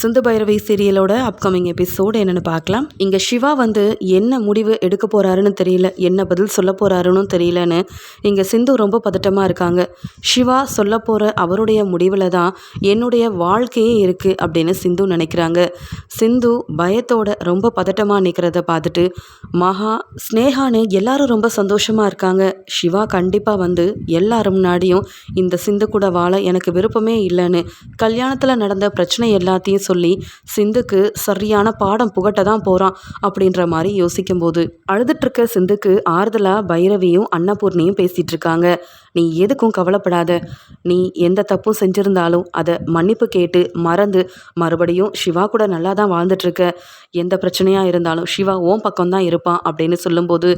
சிந்து பைரவி சீரியலோட upcoming episode என்னென்னு பார்க்கலாம். இங்கே சிவா வந்து என்ன முடிவு எடுக்க போகிறாருன்னு தெரியல என்ன பதில் சொல்ல போகிறாருன்னு தெரியலன்னு இங்கே சிந்து ரொம்ப பதட்டமாக இருக்காங்க. சிவா சொல்ல போகிற அவருடைய முடிவில் தான் என்னுடைய வாழ்க்கையே இருக்குது அப்படின்னு சிந்து நினைக்கிறாங்க. சிந்து பயத்தோட ரொம்ப பதட்டமாக நிற்கிறத பார்த்துட்டு மகா ஸ்னேகான்னு எல்லாரும் ரொம்ப சந்தோஷமாக இருக்காங்க. சிவா கண்டிப்பாக வந்து எல்லாரும் முன்னாடியும் இந்த சிந்து கூட வாழ எனக்கு விருப்பமே இல்லைன்னு கல்யாணத்தில் நடந்த பிரச்சனை எல்லாத்தையும் சொல்லி சிந்துக்கு சரியான பாடம் புகட்ட தான் போகிறான் அப்படின்ற மாதிரி யோசிக்கும்போது அழுதுட்டுருக்க சிந்துக்கு ஆறுதலாக பைரவியும் அன்னபூர்ணியும் பேசிகிட்டு இருக்காங்க நீ எதுக்கும் கவலைப்படாத. நீ எந்த தப்பும் செஞ்சுருந்தாலும் அதை மன்னிப்பு கேட்டு மறந்து மறுபடியும் சிவா கூட நல்லா தான் வாழ்ந்துட்டுருக்க. எந்த பிரச்சனையாக இருந்தாலும் சிவா ஓம் பக்கம் தான் இருப்பான் அப்படின்னு சொல்லும்போது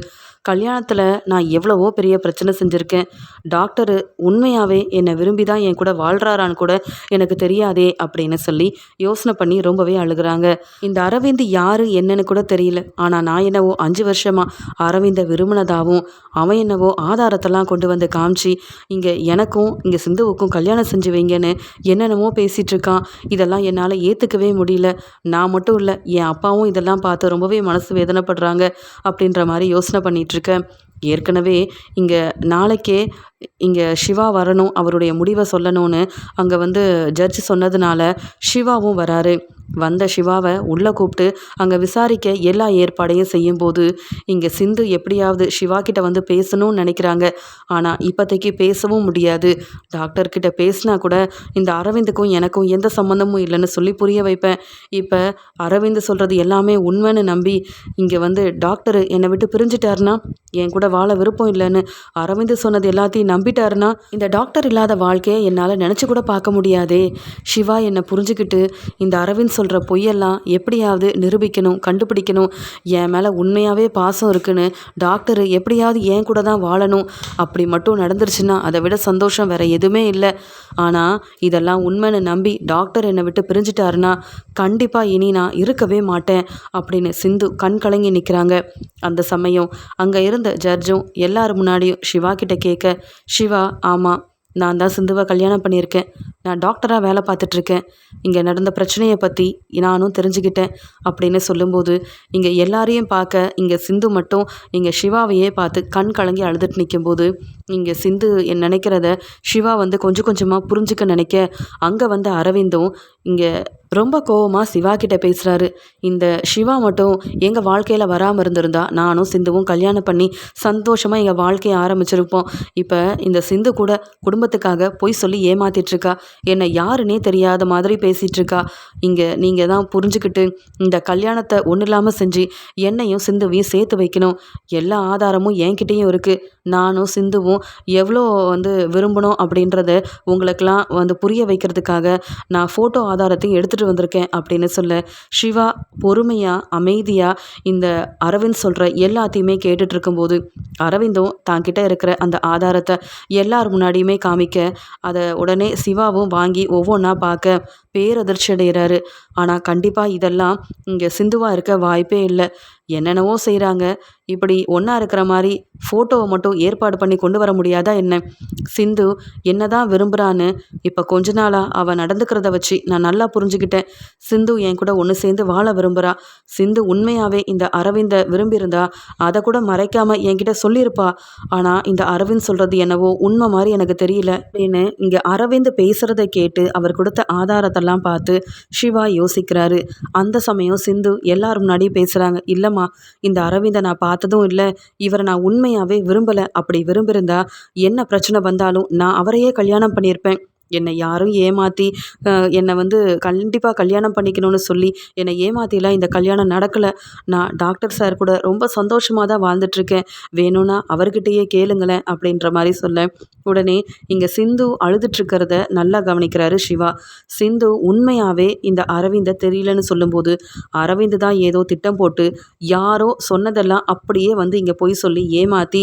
கல்யாணத்தில் நான் எவ்வளவோ பெரிய பிரச்சனை செஞ்சுருக்கேன். டாக்டரு உண்மையாகவே என்னை விரும்பி தான் என் கூட வாழ்கிறாரான்னு கூட எனக்கு தெரியாதே அப்படின்னு சொல்லி யோசனை பண்ணி ரொம்பவே அழுகிறாங்க. இந்த அரவிந்த் யார் என்னன்னு கூட தெரியல. ஆனால் நான் என்னவோ அஞ்சு வருஷமாக அரவிந்தை விரும்பினதாகவும் அவன் என்னவோ ஆதாரத்தெல்லாம் கொண்டு வந்து காமிச்சு இங்கே எனக்கும் இங்கே சிந்துவுக்கும் கல்யாணம் செஞ்சு வைங்கன்னு என்னென்னமோ பேசிகிட்டு இருக்கான். இதெல்லாம் என்னால் ஏற்றுக்கவே முடியல. நான் மட்டும் இல்லை என் அப்பாவும் இதெல்லாம் பார்த்து ரொம்பவே மனசு வேதனைப்படுறாங்க. அப்படின்ற மாதிரி யோசனை பண்ணிகிட்ருக்கேன் ஏற்கனவே இங்கே நாளைக்கே இங்கே சிவா வரணும் அவருடைய முடிவை சொல்லணும்னு அங்கே வந்து ஜட்ஜ் சொன்னதுனால சிவாவும் வராரு. வந்த சிவாவை உள்ளே கூப்பிட்டு அங்கே விசாரிக்க எல்லா ஏற்பாடையும் செய்யும்போது இங்கே சிந்து எப்படியாவது சிவா கிட்ட வந்து பேசணும்னு நினைக்கிறாங்க. ஆனால் இப்போதைக்கு பேசவும் முடியாது. டாக்டர்கிட்ட பேசினா கூட இந்த அரவிந்துக்கும் எனக்கும் எந்த சம்மந்தமும் இல்லைன்னு சொல்லி புரிய வைப்பேன். இப்போ அரவிந்த் சொல்கிறது எல்லாமே உண்மைன்னு நம்பி இங்கே வந்து டாக்டர் என்னை விட்டு பிரிஞ்சிட்டாருன்னா என் கூட வாழ விருப்பம் இல்லைன்னு அரவிந்த் சொன்னது எல்லாத்தையும் நம்பிட்டாருன்னா இந்த டாக்டர் இல்லாத வாழ்க்கையை என்னால் நினச்சி கூட பார்க்க முடியாதே. சிவா என்னை புரிஞ்சுக்கிட்டு இந்த அரவிந்த் சொல்கிற பொய்யெல்லாம் எப்படியாவது நிரூபிக்கணும் கண்டுபிடிக்கணும் என் மேலே உண்மையாகவே பாசம் இருக்குன்னு டாக்டர் எப்படியாவது என் கூட தான் வாழணும். அப்படி மட்டும் நடந்துருச்சுன்னா அதை விட சந்தோஷம் வேறு எதுவுமே இல்லை. ஆனால் இதெல்லாம் உண்மைன்னு நம்பி டாக்டர் என்னை விட்டு பிரிஞ்சிட்டாருன்னா கண்டிப்பாக இனி நான் இருக்கவே மாட்டேன் அப்படின்னு சிந்து கண் கலங்கி நிற்கிறாங்க அந்த சமயம் அங்கே இருந்த ஜர் ஜட்ஜும் எல்லார் முன்னாடியும் சிவா கிட்ட கேட்க சிவா ஆமாம் நான் தான் சிந்துவை கல்யாணம் பண்ணியிருக்கேன். நான் டாக்டராக வேலை பார்த்துட்ருக்கேன். இங்கே நடந்த பிரச்சனையை பற்றி நானும் தெரிஞ்சுக்கிட்டேன் அப்படின்னு சொல்லும்போது இங்கே எல்லாரையும் பார்க்க இங்கே சிந்து மட்டும் இங்கே சிவாவையே பார்த்து கண் கலங்கி அழுதுட்டு நிற்கும்போது இங்கே சிந்து என் நினைக்கிறத சிவா வந்து கொஞ்சம் கொஞ்சமாக புரிஞ்சுக்க நினைக்க அங்கே வந்த அரவிந்தும் இங்கே ரொம்ப கோவமாக சிவா கிட்ட பேசுகிறாரு இந்த சிவா மட்டும் எங்கள் வாழ்க்கையில் வராமல் இருந்திருந்தா நானும் சிந்துவும் கல்யாணம் பண்ணி சந்தோஷமாக எங்கள் வாழ்க்கையை ஆரம்பிச்சிருப்போம். இப்போ இந்த சிந்து கூட குடும்பத்துக்காக பொய் சொல்லி ஏமாத்திட்ருக்கா என்னை யாருன்னே தெரியாத மாதிரி பேசிகிட்ருக்கா இங்கே நீங்கள் தான் புரிஞ்சுக்கிட்டு இந்த கல்யாணத்தை ஒன்றும் இல்லாமல் செஞ்சு என்னையும் சிந்துவையும் சேர்த்து வைக்கணும். எல்லா ஆதாரமும் என்கிட்டேயும் இருக்குது நானும் சிந்துவும் எவ்வளோ வந்து விரும்பணும் அப்படின்றத உங்களுக்கெல்லாம் வந்து புரிய வைக்கிறதுக்காக நான் ஃபோட்டோ ஆதாரத்தையும் எடுத்துகிட்டு வந்திருக்கேன் அப்படின்னு சொல்ல சிவா பொறுமையாக அமைதியாக இந்த அரவிந்த் சொல்கிற எல்லாத்தையுமே கேட்டுட்டு இருக்கும்போது அரவிந்தும் தான்கிட்ட இருக்கிற அந்த ஆதாரத்தை எல்லார் முன்னாடியுமே காமிக்க அதை உடனே சிவாவும் வாங்கி ஒவ்வொன்றா பார்க்க பேரதிர்ச்சி அடைகிறாரு ஆனால் கண்டிப்பாக இதெல்லாம் இங்கே சிந்துவாக இருக்க வாய்ப்பே இல்லை. என்னென்னவோ செய்கிறாங்க இப்படி ஒன்றா இருக்கிற மாதிரி ஃபோட்டோவை மட்டும் ஏற்பாடு பண்ணி கொண்டு வர முடியாதா என்ன? சிந்து என்ன தான் விரும்புகிறான்னு இப்போ கொஞ்ச நாளாக அவள் நடந்துக்கிறத வச்சு நான் நல்லா புரிஞ்சுக்கிட்டேன். சிந்து என் கூட ஒன்று சேர்ந்து வாழ விரும்புகிறா சிந்து உண்மையாகவே இந்த அரவிந்தை விரும்பியிருந்தா அதை கூட மறைக்காமல் என்கிட்ட சொல்லியிருப்பா. ஆனால் இந்த அரவிந்த் சொல்கிறது என்னவோ உண்மை மாதிரி எனக்கு தெரியல. அப்படின்னு இங்கே அரவிந்த் பேசுகிறத கேட்டு அவர் கொடுத்த ஆதாரத்தெல்லாம் பார்த்து சிவா யோசிக்கிறாரு. அந்த சமயம் சிந்து எல்லாரும் முன்னாடியும் பேசுகிறாங்க இல்லைம்மா இந்த அரவிந்தை நான் பார்த்ததும் இல்லை. இவரை நான் உண்மையாகவே விரும்பலை. அப்படி விரும்பியிருந்தா என்ன பிரச்சனை வந்தாலும் நான் அவரையே கல்யாணம் பண்ணியிருப்பேன். என்னை யாரும் ஏமாற்றி என்னை வந்து கண்டிப்பாக கல்யாணம் பண்ணிக்கணும்னு சொல்லி என்னை ஏமாற்றிலாம் இந்த கல்யாணம் நடக்கலை. நான் டாக்டர் சார் கூட ரொம்ப சந்தோஷமாக தான் வாழ்ந்துட்டுருக்கேன். வேணும்னா அவர்கிட்டயே கேளுங்களேன் அப்படின்ற மாதிரி சொல்ல உடனே இங்கே சிந்து அழுதுட்டுருக்கிறத நல்லா கவனிக்கிறாரு சிவா. சிந்து உண்மையாகவே இந்த அரவிந்தை தெரியலன்னு சொல்லும்போது அரவிந்த் தான் ஏதோ திட்டம் போட்டு யாரோ சொன்னதெல்லாம் அப்படியே வந்து இங்கே போய் சொல்லி ஏமாற்றி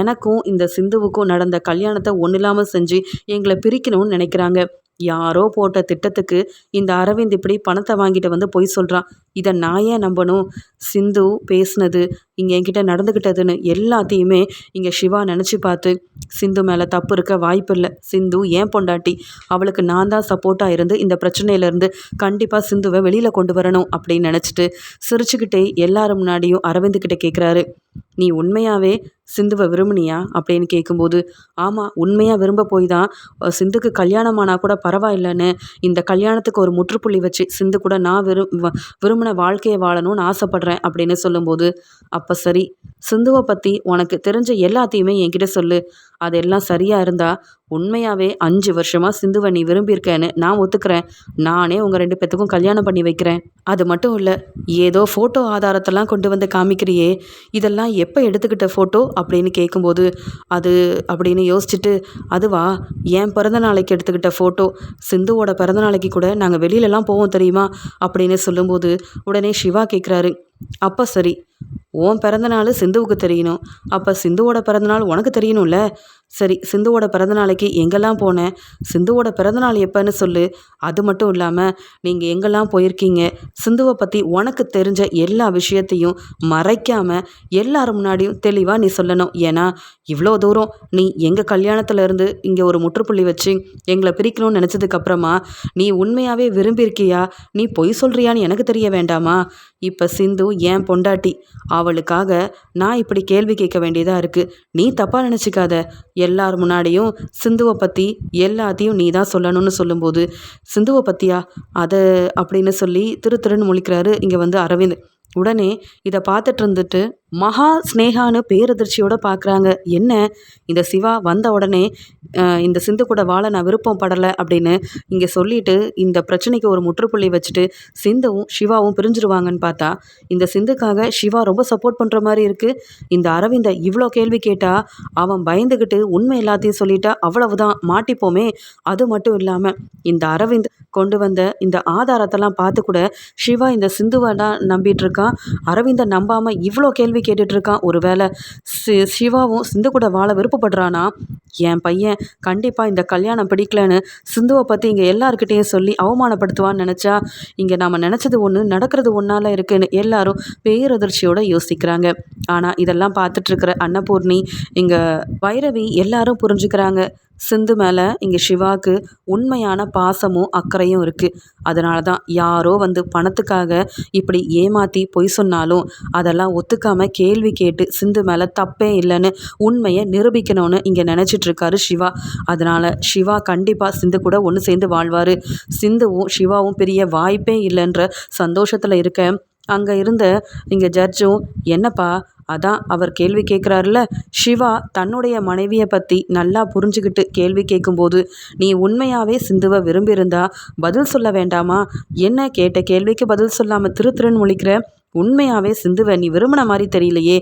எனக்கும் இந்த சிந்துவுக்கும் நடந்த கல்யாணத்தை ஒன்றும் இல்லாமல் செஞ்சு எங்களை பிரிக்கணும்னு நினைக்கிறாங்க. யாரோ போட்ட திட்டத்துக்கு இந்த அரவிந்த் இப்படி பணத்தை வாங்கிட்டு வந்து பொய் சொல்கிறான் இதை நான் ஏன் நம்பணும்? சிந்து பேசினது இங்கே என்கிட்ட நடந்துக்கிட்டதுன்னு எல்லாத்தையுமே இங்கே சிவா நினச்சி பார்த்து சிந்து மேலே தப்பு இருக்க வாய்ப்பு இல்லை. சிந்து ஏன் பொண்டாட்டி? அவளுக்கு நான் தான் சப்போர்ட்டாக இருந்து இந்த பிரச்சனையிலேருந்து கண்டிப்பாக சிந்துவை வெளியில் கொண்டு வரணும் அப்படின்னு நினச்சிட்டு சிரிச்சுக்கிட்டே எல்லாரும் முன்னாடியும் அரவிந்துக்கிட்ட கேட்குறாரு நீ உண்மையாகவே சிந்துவை விரும்புனியா? அப்படின்னு கேட்கும்போது ஆமாம் உண்மையாக விரும்ப போய் தான் சிந்துக்கு கல்யாணம் ஆனால் கூட பரவாயில்லைன்னு இந்த கல்யாணத்துக்கு ஒரு முற்றுப்புள்ளி வச்சு சிந்து கூட நான் விரும் வ- விரும்பின வாழ்க்கையை வாழணும்னு ஆசைப்பட்றேன் அப்படின்னு சொல்லும்போது அப்போ அப்போ சரி. சிந்துவை பற்றி உனக்கு தெரிஞ்ச எல்லாத்தையுமே என்கிட்ட சொல்லு. அதெல்லாம் சரியாக இருந்தால் உண்மையாகவே அஞ்சு வருஷமாக சிந்துவை நீ விரும்பியிருக்கேன்னு நான் ஒத்துக்கிறேன். நானே உங்கள் ரெண்டு பேத்துக்கும் கல்யாணம் பண்ணி வைக்கிறேன். அது மட்டும் இல்லை ஏதோ ஃபோட்டோ ஆதாரத்தெல்லாம் கொண்டு வந்து காமிக்கிறியே. இதெல்லாம் எப்போ எடுத்துக்கிட்ட ஃபோட்டோ அப்படின்னு கேட்கும்போது அது அப்படின்னு யோசிச்சுட்டு அதுவா என் பிறந்த நாளைக்கு எடுத்துக்கிட்ட ஃபோட்டோ சிந்துவோட பிறந்த நாளைக்கு கூட நாங்கள் வெளியிலலாம் போவோம் தெரியுமா? அப்படின்னு சொல்லும்போது உடனே சிவா கேட்குறாரு அப்போ சரி உன் பிறந்தநாள் சிந்துவுக்கு தெரியணும். அப்போ சிந்துவோட பிறந்தநாள் உனக்கு தெரியணும்ல? சரி சிந்துவோட பிறந்த நாளைக்கு எங்கெல்லாம் போனேன் சிந்துவோட பிறந்தநாள் எப்போன்னு சொல்லு. அது மட்டும் இல்லாமல் நீங்கள் எங்கெல்லாம் போயிருக்கீங்க? சிந்துவை பற்றி உனக்கு தெரிஞ்ச எல்லா விஷயத்தையும் மறைக்காமல் எல்லாரும் முன்னாடியும் தெளிவாக நீ சொல்லணும். ஏன்னா இவ்வளோ தூரம் நீ எங்கள் கல்யாணத்துலேருந்து இங்கே ஒரு முற்றுப்புள்ளி வச்சு எங்களை பிரிக்கணும்னு நினச்சதுக்கப்புறமா நீ உண்மையாகவே விரும்பியிருக்கியா? நீ பொய் சொல்கிறியான்னு எனக்கு தெரிய வேண்டாமா? இப்போ சிந்து ஏன் பொண்டாட்டி? அவளுக்காக நான் இப்படி கேள்வி கேட்க வேண்டியதாக இருக்குது நீ தப்பாக நினச்சிக்காத. எல்லார் முன்னாடியும் சிந்துவை பற்றி எல்லாத்தையும் நீ தான் சொல்லணும்னு சொல்லும்போது சிந்துவை பற்றியா அதை அப்படின்னு சொல்லி திரு திருன்னு முழிக்கிறாரு இங்கே வந்து அரவிந்த். உடனே இதை பார்த்துட்டு இருந்துட்டு மகா ஸ்னேகான்னு பேரதிர்ச்சியோடு பார்க்குறாங்க என்ன? இந்த சிவா வந்த உடனே இந்த சிந்து கூட வாழ நான் விருப்பம் படலை அப்படின்னு இங்கே சொல்லிட்டு இந்த பிரச்சனைக்கு ஒரு முற்றுப்புள்ளி வச்சுட்டு சிந்துவும் சிவாவும் பிரிஞ்சிருவாங்கன்னு பார்த்தா இந்த சிந்துக்காக சிவா ரொம்ப சப்போர்ட் பண்ணுற மாதிரி இருக்குது இந்த அரவிந்தை இவ்வளோ கேள்வி கேட்டால் அவன் பயந்துக்கிட்டு உண்மை எல்லாத்தையும் சொல்லிட்டா அவ்வளவுதான் மாட்டிப்போமே. அது மட்டும் இல்லாமல் இந்த அரவிந்த் கொண்டு வந்த இந்த ஆதாரத்தெல்லாம் பார்த்து கூட சிவா இந்த சிந்துவை தான் நம்பிட்டு இருக்கான் அரவிந்தை நம்பாமல் இவ்வளோ கேள்வி கேட்டுட்ருக்கான் ஒரு ஒருவேளை சி சிவாவும் சிந்து கூட வாழ விருப்பப்படுறானா? என் பையன் கண்டிப்பாக இந்த கல்யாணம் பிடிக்கலன்னு சிந்துவை பற்றி இங்கே எல்லாருக்கிட்டேயும் சொல்லி அவமானப்படுத்துவான்னு நினச்சா இங்கே நாம் நினச்சது ஒன்று நடக்கிறது ஒன்றால் இருக்குன்னு எல்லாரும் பேரதிர்ச்சியோடு யோசிக்கிறாங்க. ஆனால் இதெல்லாம் பார்த்துட்ருக்கிற அன்னபூர்ணி இங்கே வைரவி எல்லாரும் புரிஞ்சுக்கிறாங்க. சிந்து மேலே இங்கே சிவாவுக்கு உண்மையான பாசமும் அக்கறையும் இருக்குது அதனால தான் யாரோ வந்து பணத்துக்காக இப்படி ஏமாற்றி பொய் சொன்னாலும் அதெல்லாம் ஒத்துக்காமல் கேள்வி கேட்டு சிந்து மேலே தப்பே இல்லைன்னு உண்மையை நிரூபிக்கணும்னு இங்கே நினச்சிட்ருக்காரு சிவா. அதனால் சிவா கண்டிப்பாக சிந்து கூட ஒன்று சேர்ந்து வாழ்வார். சிந்துவும் சிவாவும் பெரிய வாய்ப்பே இல்லைன்ற சந்தோஷத்தில் இருக்க அங்கே இருந்த இங்கே ஜட்ஜும் என்னப்பா அதான் அவர் கேள்வி கேட்குறாருல சிவா தன்னுடைய மனைவியை பற்றி நல்லா புரிஞ்சுக்கிட்டு கேள்வி கேட்கும்போது நீ உண்மையாகவே சிந்துவை விரும்பியிருந்தா பதில் சொல்ல வேண்டாமா? என்ன கேட்ட கேள்விக்கு பதில் சொல்லாமல் திரு திருன்னு முழிக்கிற? உண்மையாகவே சிந்துவை நீ விரும்பின மாதிரி தெரியலையே.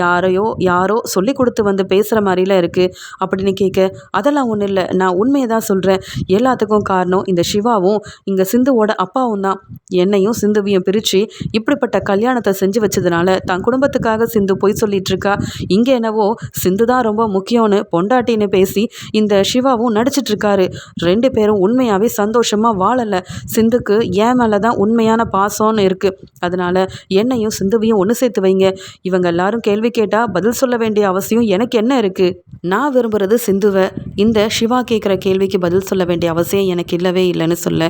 யாரையோ யாரோ சொல்லி கொடுத்து வந்து பேசுகிற மாதிரிலாம் இருக்குது அப்படின்னு கேட்க அதெல்லாம் ஒன்றும் இல்லை. நான் உண்மையை தான் சொல்கிறேன் எல்லாத்துக்கும் காரணம் இந்த சிவாவும் இங்கே சிந்துவோட அப்பாவும் தான். என்னையும் சிந்துவையும் பிரித்து இப்படிப்பட்ட கல்யாணத்தை செஞ்சு வச்சதுனால தன் குடும்பத்துக்காக சிந்து பொய் சொல்லிட்டு இருக்கா? இங்கே என்னவோ சிந்து தான் ரொம்ப முக்கியம்னு பொண்டாட்டின்னு பேசி இந்த சிவாவும் நடிச்சிட்டு இருக்காரு. ரெண்டு பேரும் உண்மையாகவே சந்தோஷமாக வாழலை. சிந்துக்கு ஏன் மேலே தான் உண்மையான பாசம்னு இருக்குது அதனால என்னையும் சிந்துவையும் ஒன்று சேர்த்து வைங்க. இவங்க எல்லாரும் கேள்வி கேட்டால் பதில் சொல்ல வேண்டிய அவசியம் எனக்கு என்ன இருக்குது நான் விரும்புகிறது சிந்துவை. இந்த சிவா கேட்குற கேள்விக்கு பதில் சொல்ல வேண்டிய அவசியம் எனக்கு இல்லவே இல்லைன்னு சொல்ல.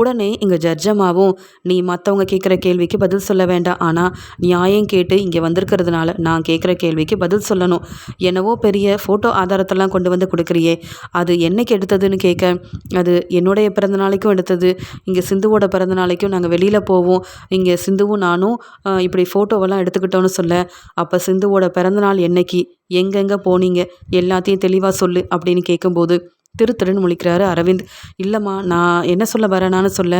உடனே இங்கே ஜர்ஜமாவும் நீ மற்றவங்க கேட்குற கேள்விக்கு பதில் சொல்ல வேண்டாம். ஆனால் நியாயம் கேட்டு இங்கே வந்திருக்கிறதுனால நான் கேட்குற கேள்விக்கு பதில் சொல்லணும். என்னவோ பெரிய ஃபோட்டோ ஆதாரத்தெல்லாம் கொண்டு வந்து கொடுக்குறியே. அது என்னைக்கு எடுத்ததுன்னு கேட்க அது என்னுடைய பிறந்த நாளைக்கும் எடுத்தது. இங்கே சிந்துவோட பிறந்த நாளைக்கும் நாங்கள் வெளியில் போவோம். இங்கே சிந்துவும் நானும் இப்படி ஃபோட்டோவெல்லாம் எடுத்துக்கிட்டோன்னு சொல்ல அப்போ சிந்துவோட பிறந்தநாள் என்னைக்கு? எங்கெங்கே போனீங்க? எல்லாத்தையும் தெளிவாக சொல்லு அப்படின்னு கேட்கும்போது திரு திருன்னு முழிக்கிறாரு அரவிந்த். இல்லைம்மா நான் என்ன சொல்ல வரேனான்னு சொல்ல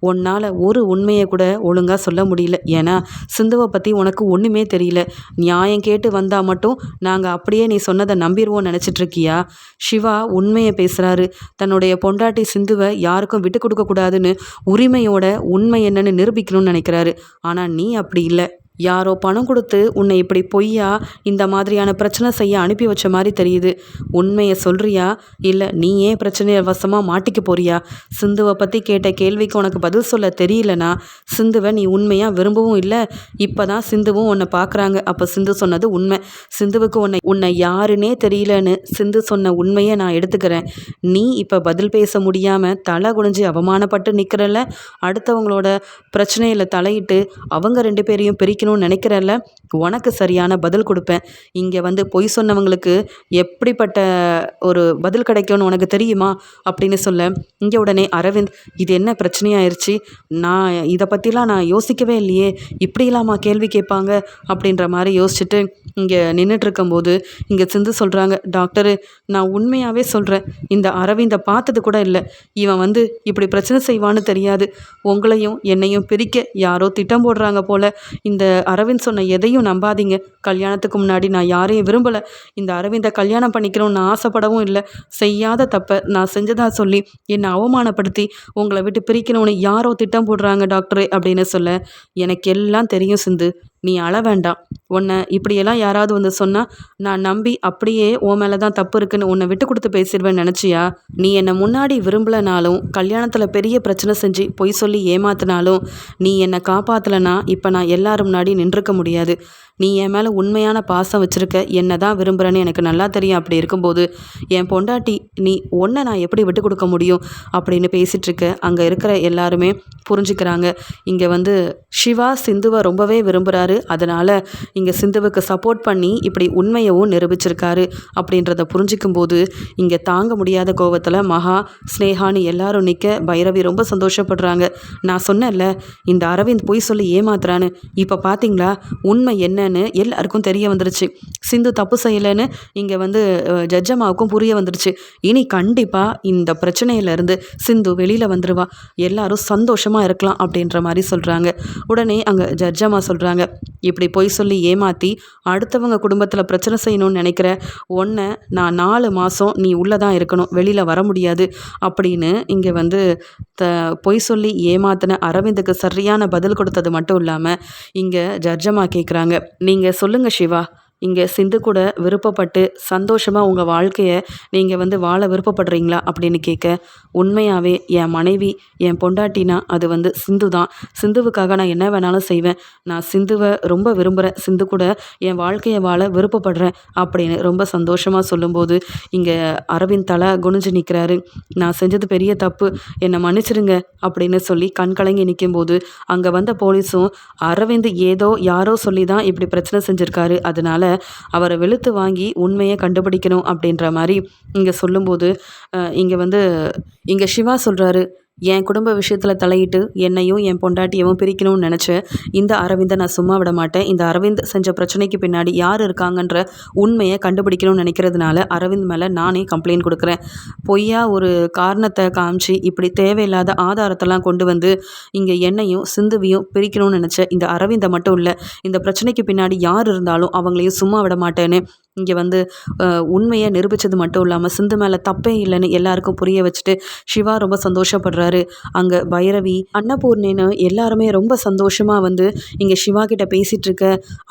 உன்னால் ஒரு உண்மையை கூட ஒழுங்காக சொல்ல முடியல. ஏன்னா சிந்துவை பற்றி உனக்கு ஒன்றுமே தெரியல. நியாயம் கேட்டு வந்தால் மட்டும் நாங்கள் அப்படியே நீ சொன்னதை நம்பிடுவோம் நினச்சிட்ருக்கியா சிவா உண்மையை பேசுகிறாரு தன்னுடைய பொண்டாட்டி சிந்துவை யாருக்கும் விட்டு கொடுக்கக்கூடாதுன்னு உரிமையோட உண்மை என்னன்னு நிரூபிக்கணும்னு நினைக்கிறாரு. ஆனால் நீ அப்படி இல்லை. யாரோ பணம் கொடுத்து உன்னை இப்படி பொய்யா இந்த மாதிரியான பிரச்சனை செய்ய அனுப்பி வச்ச மாதிரி தெரியுது. உண்மையை சொல்றியா? இல்லை நீ ஏன் பிரச்சனையை வசமாக மாட்டிக்க போறியா? சிந்துவை பற்றி கேட்ட கேள்விக்கு உனக்கு பதில் சொல்ல தெரியலனா? சிந்துவை நீ உண்மையாக விரும்பவும் இல்லை. இப்போ தான் சிந்துவும் உன்னை பார்க்குறாங்க அப்போ சிந்து சொன்னது உண்மை. சிந்துவுக்கு உன்னை உன்னை யாருன்னே தெரியலன்னு சிந்து சொன்ன உண்மையை நான் எடுத்துக்கிறேன். நீ இப்போ பதில் பேச முடியாமல் தலை குனிஞ்சு அவமானப்பட்டு நிற்கிறல்ல அடுத்தவங்களோட பிரச்சனையில் தலையிட்டு அவங்க ரெண்டு பேரையும் பிரிக்க வைக்கணும்னு நினைக்கிறல்ல உனக்கு சரியான பதில் கொடுப்பேன். இங்கே வந்து பொய் சொன்னவங்களுக்கு எப்படிப்பட்ட ஒரு பதில் கிடைக்கும்னு உனக்கு தெரியுமா? அப்படின்னு சொல்ல இங்கே உடனே அரவிந்த் இது என்ன பிரச்சனையாயிருச்சு? நான் இதை பற்றிலாம் நான் யோசிக்கவே இல்லையே. இப்படிலாமா கேள்வி கேட்பாங்க? அப்படின்ற மாதிரி யோசிச்சுட்டு இங்கே நின்றுட்டு இருக்கும்போது இங்கே சிந்து சொல்கிறாங்க டாக்டரு நான் உண்மையாகவே சொல்கிறேன் இந்த அரவிந்தை பார்த்தது கூட இல்லை. இவன் வந்து இப்படி பிரச்சனை செய்வான்னு தெரியாது. உங்களையும் என்னையும் பிரிக்க யாரோ திட்டம் போடுறாங்க போல். இந்த அரவிந்த் சொன்ன எதையும் நம்பாதீங்க. கல்யாணத்துக்கு முன்னாடி நான் யாரையும் விரும்பலை. இந்த அரவிந்தை கல்யாணம் பண்ணிக்கணும்னு ஆசைப்படவும் இல்லை. செய்யாத தப்பை நான் செஞ்சதா சொல்லி என்னை அவமானப்படுத்தி உங்களை விட்டு பிரிக்கணும்னு யாரோ திட்டம் போடுறாங்க டாக்டரே அப்படின்னு சொல்ல எனக்கு எல்லாம் தெரியும் சிந்து. நீ அழ வேண்டாம். உன்னை இப்படியெல்லாம் யாராவது வந்து சொன்னால் நான் நம்பி அப்படியே உன் மேலே தான் தப்பு இருக்குன்னு உன்னை விட்டு கொடுத்து பேசிடுவேன் நினச்சியா? நீ என்னை முன்னாடி விரும்பலனாலும் கல்யாணத்தில் பெரிய பிரச்சனை செஞ்சு பொய் சொல்லி ஏமாத்தினாலும் நீ என்னை காப்பாற்றலைன்னா இப்போ நான் எல்லாரும் முன்னாடி நின்றுக்க முடியாது. நீ என் மேலே உண்மையான பாசம் வச்சுருக்க என்ன தான் விரும்புகிறேன்னு எனக்கு நல்லா தெரியும். அப்படி இருக்கும்போது என் பொண்டாட்டி நீ ஒன்றை நான் எப்படி விட்டு கொடுக்க முடியும்? அப்படின்னு பேசிகிட்ருக்க அங்கே இருக்கிற எல்லாருமே புரிஞ்சுக்கிறாங்க. இங்கே வந்து சிவா சிந்துவை ரொம்பவே விரும்புகிறாரு அதனால் இங்கே சிந்துவுக்கு சப்போர்ட் பண்ணி இப்படி உண்மையவும் நிரூபிச்சிருக்காரு அப்படின்றத புரிஞ்சிக்கும் போது இங்கே தாங்க முடியாத கோவத்தில் மகா ஸ்னேகான்னு எல்லாரும் நிற்க பைரவி ரொம்ப சந்தோஷப்படுறாங்க. நான் சொன்னேன்ல இந்த அரவிந்த் பொய் சொல்லி ஏமாத்துறான்னு. இப்போ பார்த்தீங்களா உண்மை என்ன? என்னன்னு எல்லாருக்கும் தெரிய வந்துருச்சு. சிந்து தப்பு செய்யலைன்னு இங்கே வந்து ஜட்ஜம்மாவுக்கும் புரிய வந்துருச்சு. இனி கண்டிப்பாக இந்த பிரச்சனையிலேருந்து சிந்து வெளியில் வந்துடுவா எல்லாரும் சந்தோஷமாக இருக்கலாம் அப்படின்ற மாதிரி சொல்கிறாங்க உடனே அங்கே ஜட்ஜம்மா சொல்கிறாங்க இப்படி பொய் சொல்லி ஏமாற்றி அடுத்தவங்க குடும்பத்தில் பிரச்சனை செய்யணும்னு நினைக்கிற ஒன்றை நான் நாலு மாதம் நீ உள்ளே தான் இருக்கணும் வெளியில் வர முடியாது அப்படின்னு இங்கே வந்து த பொய் சொல்லி ஏமாத்தின அரவிந்துக்கு சரியான பதில் கொடுத்தது மட்டும் இல்லாமல் இங்கே ஜர்ஜமா கேட்குறாங்க நீங்கள் சொல்லுங்கள் சிவா இங்கே சிந்து கூட விருப்பப்பட்டு சந்தோஷமாக உங்கள் வாழ்க்கையை நீங்கள் வந்து வாழ விருப்பப்படுறீங்களா அப்படின்னு கேட்க உண்மையாகவே என் மனைவி என் பொண்டாட்டினா அது வந்து சிந்து தான். சிந்துவுக்காக நான் என்ன வேணாலும் செய்வேன். நான் சிந்துவை ரொம்ப விரும்புகிறேன் சிந்து கூட என் வாழ்க்கையை வாழ விருப்பப்படுறேன் அப்படின்னு ரொம்ப சந்தோஷமாக சொல்லும்போது இங்கே அரவிந்த் தலை குனிஞ்சு நிற்கிறாரு நான் செஞ்சது பெரிய தப்பு. என்னை மன்னிச்சிருங்க அப்படின்னு சொல்லி கண் கலங்கி நிற்கும்போது அங்கே வந்த போலீஸும் அரவிந்த் ஏதோ யாரோ சொல்லி தான் இப்படி பிரச்சனை செஞ்சுருக்காரு. அவரை வெளுத்து வாங்கி உண்மையை கண்டுபிடிக்கணும் அப்படின்ற மாதிரி இங்கே சொல்லும்போது இங்கே வந்து இங்கே சிவா சொல்கிறாரு என் குடும்ப விஷயத்தில் தலையிட்டு என்னையும் என் பொண்டாட்டியவும் பிரிக்கணும்னு நினச்ச இந்த அரவிந்தை நான் சும்மா விட மாட்டேன். இந்த அரவிந்த் செஞ்ச பிரச்சனைக்கு பின்னாடி யார் இருக்காங்கன்ற உண்மையை கண்டுபிடிக்கணும்னு நினைக்கிறதுனால அரவிந்த் மேலே நானே கம்ப்ளைண்ட் கொடுக்குறேன். பொய்யா ஒரு காரணத்தை காமிச்சு இப்படி தேவையில்லாத ஆதாரத்தெல்லாம் கொண்டு வந்து இங்கே என்னையும் சிந்துவையும் பிரிக்கணும்னு நினச்ச இந்த அரவிந்தை மட்டும் இல்லை இந்த பிரச்சனைக்கு பின்னாடி யார் இருந்தாலும் அவங்களையும் சும்மா விட மாட்டேன்னு இங்கே வந்து உண்மையை நிரூபித்தது மட்டும் இல்லாமல் சிந்து மேலே தப்பே இல்லைன்னு எல்லாருக்கும் புரிய வச்சுட்டு சிவா ரொம்ப சந்தோஷப்படுறாரு. அங்கே பைரவி அன்னபூர்ணின்னு எல்லாருமே ரொம்ப சந்தோஷமாக வந்து இங்கே சிவா கிட்ட பேசிகிட்டு இருக்க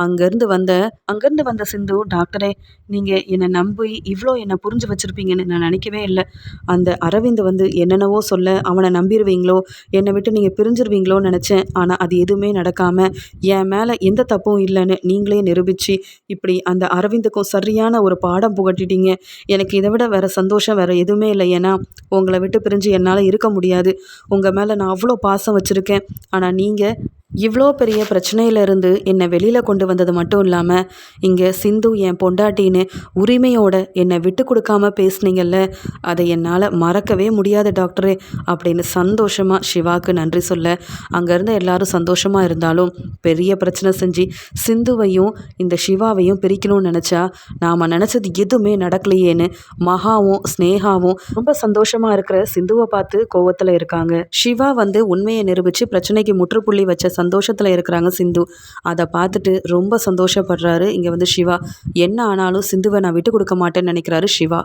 அங்கேருந்து வந்த அங்கேருந்து வந்த சிந்து டாக்டரே நீங்கள் என்னை நம்பி இவ்வளோ என்னை புரிஞ்சு வச்சுருப்பீங்கன்னு நான் நினைக்கவே இல்லை. அந்த அரவிந்த் வந்து என்னென்னவோ சொல்ல அவனை நம்பிடுவீங்களோ என்னை விட்டு நீங்கள் பிரிஞ்சிருவீங்களோன்னு நினச்சேன். ஆனால் அது எதுவுமே நடக்காமல் என் மேலே எந்த தப்பும் இல்லைன்னு நீங்களே நிரூபித்து இப்படி அந்த அரவிந்துக்கும் சரியான ஒரு பாடம் புகட்டிட்டீங்க. எனக்கு இதை விட வேறு சந்தோஷம் வேறு எதுவுமே இல்லை ஏன்னா உங்களை விட்டு பிரிஞ்சு என்னால் இருக்க முடியாது. உங்கள் மேலே நான் அவ்வளோ பாசம் வச்சுருக்கேன். ஆனால் நீங்கள் இவ்வளோ பெரிய பிரச்சனையிலேருந்து என்னை வெளியில் கொண்டு வந்தது மட்டும் இல்லாமல் இங்கே சிந்து என் பொண்டாட்டின்னு உரிமையோட என்னை விட்டு கொடுக்காம பேசுனீங்கல்ல அதை என்னால் மறக்கவே முடியாது டாக்டரே அப்படின்னு சந்தோஷமாக சிவாவுக்கு நன்றி சொல்ல அங்கேருந்து எல்லாரும் சந்தோஷமாக இருந்தாலும் பெரிய பிரச்சனை செஞ்சு சிந்துவையும் இந்த சிவாவையும் பிரிக்கணும்னு நினச்சா நாம் நினச்சது எதுவுமே நடக்கலையேன்னு மகாவும் ஸ்னேகாவும் ரொம்ப சந்தோஷமாக இருக்கிற சிந்துவை பார்த்து கோவத்தில் இருக்காங்க. சிவா வந்து உண்மையை நிரூபித்து பிரச்சனைக்கு முற்றுப்புள்ளி வச்ச சந்தோஷத்தில் இருக்கிறாங்க சிந்து. அதை பார்த்துட்டு ரொம்ப சந்தோஷப்படுறாரு. இங்கே வந்து சிவா. என்ன ஆனாலும் சிந்துவை நான் விட்டு கொடுக்க மாட்டேன்னு நினைக்கிறாரு சிவா.